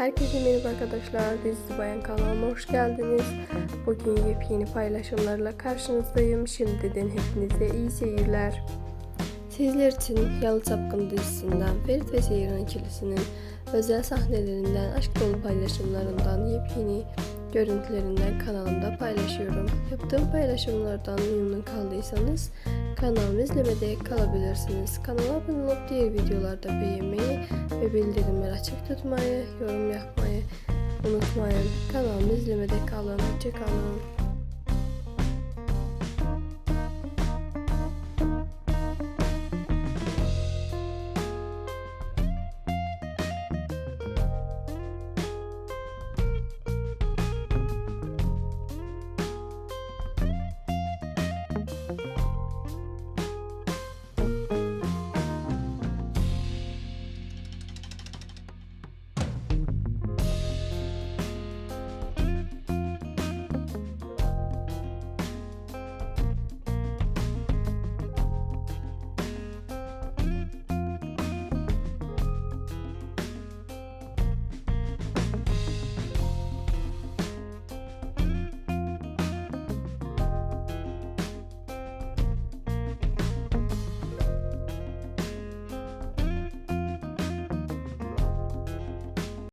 Herkese merhaba arkadaşlar. Dizi Bayan kanalıma hoş geldiniz. Bugün yepyeni paylaşımlarla karşınızdayım. Şimdiden hepinize iyi seyirler. Sizler için Yalı Çapkın dizisinden Ferit ve Seyran ikilisinin özel sahnelerinden, aşk dolu paylaşımlarından, yepyeni görüntülerinden kanalımda paylaşıyorum. Yaptığım paylaşımlardan memnun kaldıysanız kanalımı izlemede kalabilirsiniz. Kanala abone olup diğer videolarda beğenmeyi ve bildirimleri açık tutmayı, yorum yapmayı unutmayın. Kanalımı izlemede kalın. Hoşçakalın.